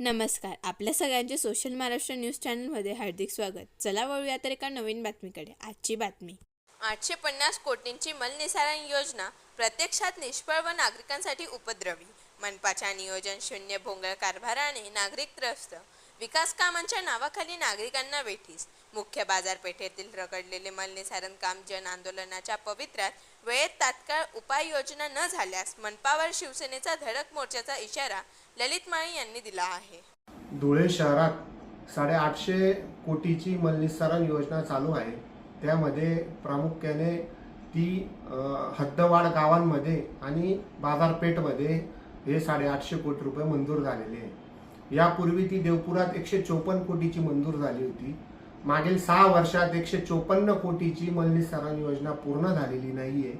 नमस्कार. आपल्या सगळ्यांचे सोशल महाराष्ट्र न्यूज चॅनलमध्ये हार्दिक स्वागत. चला वळूया तर एका नवीन बातमीकडे. आजची बातमी. आठशे पन्नास कोटींची मलनिसारण योजना प्रत्यक्षात निष्फळ व नागरिकांसाठी उपद्रवी. मनपाच्या नियोजन शून्य भोंगळ कारभाराने नागरिक त्रस्त. विकास कामांच्या नावाखाली नागरिकांना वेठीस. मुख्य बाजारपेठेतील रगडलेले मलनिसारण काम जन आंदोलनाच्या पवित्र्यात वेळेत तात्काळ उपाययोजना न झाल्यास मनपावर शिवसेनेचा धडक मोर्चाचा इशारा ललित माळी यांनी दिला आहे. धुळे शहरात साडेआठशे कोटीची मल्लीसरण योजना चालू आहे. त्यामध्ये प्रामुख्याने ती हद्दवाड गावांमध्ये आणि बाजारपेठमध्ये हे साडेआठशे कोटी रुपये मंजूर झालेले आहे. यापूर्वी ती देवपुरात एकशे चोपन्न कोटीची मंजूर झाली होती. मागील सहा वर्षात एकशे चोपन्न कोटीची मल्लीसरण योजना पूर्ण झालेली नाही आहे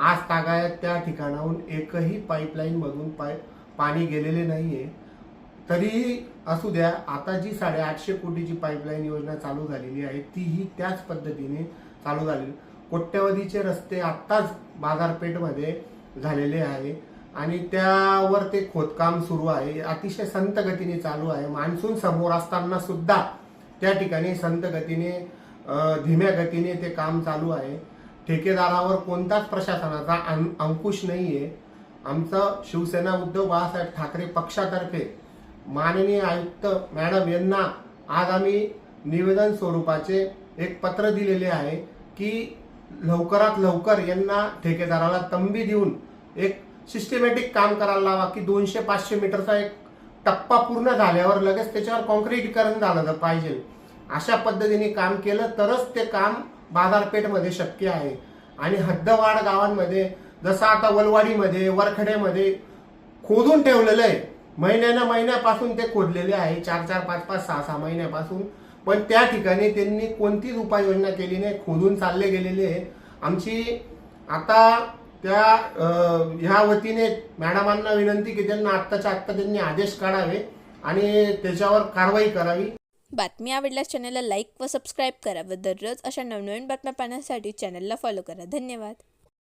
आज तागायत त्या ठिकाणाहून एकही पाईपलाईनमधून पाईप पाय पाणी गेलेले नाहीये. तरीही असू द्या आता जी साडेआठशे कोटीची पाईपलाईन योजना चालू झालेली आहे तीही त्याच पद्धतीने चालू झाली कोट्यवधीचे रस्ते आत्ताच बाजारपेठमध्ये झालेले आहे आणि त्यावर ते खोदकाम सुरू आहे. अतिशय संत गतीने चालू आहे. मान्सून समोर असताना सुद्धा त्या ठिकाणी संत गतीने धीम्या गतीने ते काम चालू आहे. ठेकेदारावर कोणताच प्रशासनाचा अं- अंकुश आहे आमचं शिवसेना उद्धव बाळासाहेब ठाकरे पक्षातर्फे माननीय आयुक्त मॅडम यांना आज आम्ही निवेदन स्वरूपाचे एक पत्र दिलेले आहे की लवकरात लवकर यांना ठेकेदाराला तंबी देऊन एक सिस्टमॅटिक काम करायला लावा की दोनशे पाचशे मीटरचा एक टप्पा पूर्ण झाल्यावर लगेच त्याच्यावर कॉन्क्रीटीकरण झालं तर पाहिजे. अशा पद्धतीने काम केलं तरच ते काम बाजारपेठमध्ये शक्य आहे. आणि हद्दवाड गावांमध्ये जसं आता वलवाडीमध्ये वरखड्यामध्ये खोदून ठेवलेलं आहे. महिन्यानं महिन्यापासून ते खोदलेले आहे. चार चार पाच पाच सहा सहा महिन्यापासून. पण त्या ठिकाणी त्यांनी कोणतीच उपाययोजना केली नाही. खोदून चालले गेलेले आहे. आमची आता त्या ह्या वतीने मॅडमांना विनंती की त्यांना आत्ताच्या आत्ता त्यांनी आदेश काढावे आणि त्याच्यावर कारवाई करावी. बातमी आवडल्यास चॅनलला लाईक व सबस्क्राईब करा व दररोज अशा नवनवीन बातम्या पाहण्यासाठी चॅनलला फॉलो करा. धन्यवाद.